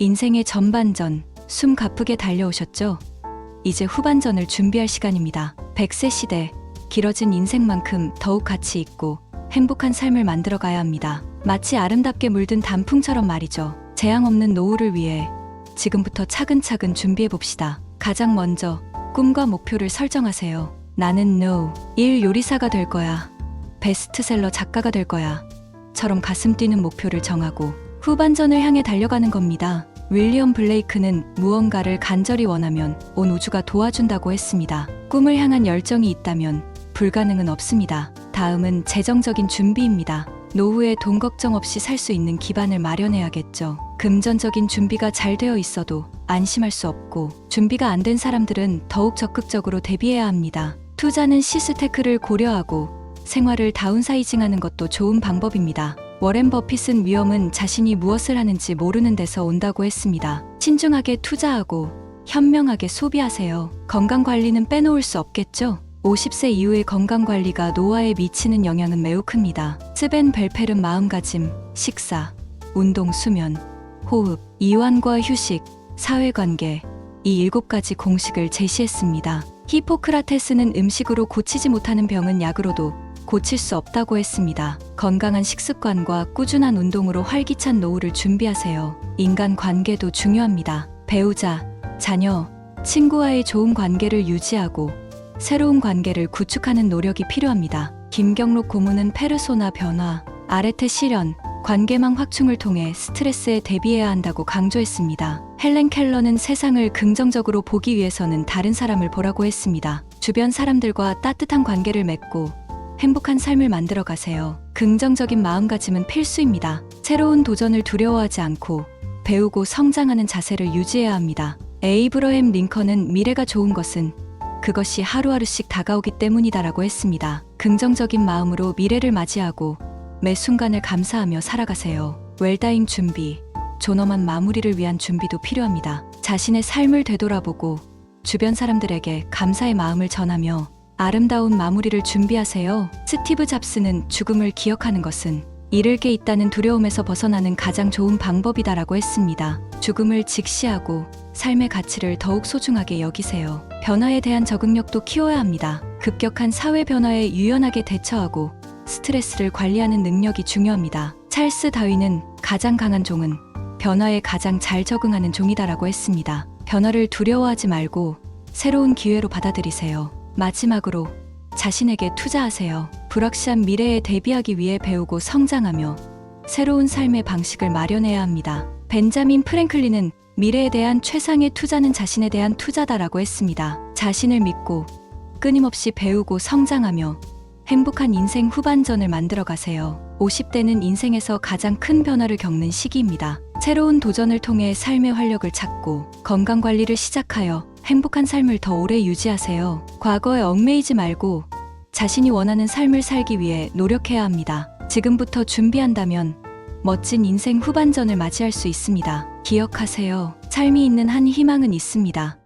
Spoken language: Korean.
인생의 전반전, 숨 가쁘게 달려오셨죠? 이제 후반전을 준비할 시간입니다. 100세 시대, 길어진 인생만큼 더욱 가치 있고 행복한 삶을 만들어 가야 합니다. 마치 아름답게 물든 단풍처럼 말이죠. 재앙 없는 노후를 위해 지금부터 차근차근 준비해 봅시다. 가장 먼저 꿈과 목표를 설정하세요. 나는 no, 일 요리사가 될 거야. 베스트셀러 작가가 될 거야. 처럼 가슴 뛰는 목표를 정하고 후반전을 향해 달려가는 겁니다. 윌리엄 블레이크는 무언가를 간절히 원하면 온 우주가 도와준다고 했습니다. 꿈을 향한 열정이 있다면 불가능은 없습니다. 다음은 재정적인 준비입니다. 노후에 돈 걱정 없이 살 수 있는 기반을 마련해야겠죠. 금전적인 준비가 잘 되어 있어도 안심할 수 없고 준비가 안 된 사람들은 더욱 적극적으로 대비해야 합니다. 투자는 시스테크를 고려하고 생활을 다운사이징하는 것도 좋은 방법입니다. 워렌 버핏은 위험은 자신이 무엇을 하는지 모르는 데서 온다고 했습니다. 신중하게 투자하고 현명하게 소비하세요. 건강 관리는 빼놓을 수 없겠죠? 50세 이후의 건강 관리가 노화에 미치는 영향은 매우 큽니다. 스벤 벨펠은 마음가짐, 식사, 운동, 수면, 호흡, 이완과 휴식, 사회관계 이 일곱 가지 공식을 제시했습니다. 히포크라테스는 음식으로 고치지 못하는 병은 약으로도 고칠 수 없다고 했습니다. 건강한 식습관과 꾸준한 운동으로 활기찬 노후를 준비하세요. 인간 관계도 중요합니다. 배우자, 자녀, 친구와의 좋은 관계를 유지하고 새로운 관계를 구축하는 노력이 필요합니다. 김경록 고문은 페르소나 변화, 아레테 실현, 관계망 확충을 통해 스트레스에 대비해야 한다고 강조했습니다. 헬렌 켈러는 세상을 긍정적으로 보기 위해서는 다른 사람을 보라고 했습니다. 주변 사람들과 따뜻한 관계를 맺고 행복한 삶을 만들어 가세요. 긍정적인 마음가짐은 필수입니다. 새로운 도전을 두려워하지 않고 배우고 성장하는 자세를 유지해야 합니다. 에이브러햄 링컨은 미래가 좋은 것은 그것이 하루하루씩 다가오기 때문이다라고 했습니다. 긍정적인 마음으로 미래를 맞이하고 매 순간을 감사하며 살아가세요. 웰다잉 준비, 존엄한 마무리를 위한 준비도 필요합니다. 자신의 삶을 되돌아보고 주변 사람들에게 감사의 마음을 전하며 아름다운 마무리를 준비하세요. 스티브 잡스는 죽음을 기억하는 것은 잃을 게 있다는 두려움에서 벗어나는 가장 좋은 방법이다라고 했습니다. 죽음을 직시하고 삶의 가치를 더욱 소중하게 여기세요. 변화에 대한 적응력도 키워야 합니다. 급격한 사회 변화에 유연하게 대처하고 스트레스를 관리하는 능력이 중요합니다. 찰스 다윈은 가장 강한 종은 변화에 가장 잘 적응하는 종이다라고 했습니다. 변화를 두려워하지 말고 새로운 기회로 받아들이세요. 마지막으로 자신에게 투자하세요. 불확실한 미래에 대비하기 위해 배우고 성장하며 새로운 삶의 방식을 마련해야 합니다. 벤자민 프랭클린은 미래에 대한 최상의 투자는 자신에 대한 투자다라고 했습니다. 자신을 믿고 끊임없이 배우고 성장하며 행복한 인생 후반전을 만들어 가세요. 50대는 인생에서 가장 큰 변화를 겪는 시기입니다. 새로운 도전을 통해 삶의 활력을 찾고 건강 관리를 시작하여 행복한 삶을 더 오래 유지하세요. 과거에 얽매이지 말고 자신이 원하는 삶을 살기 위해 노력해야 합니다. 지금부터 준비한다면 멋진 인생 후반전을 맞이할 수 있습니다. 기억하세요. 삶이 있는 한 희망은 있습니다.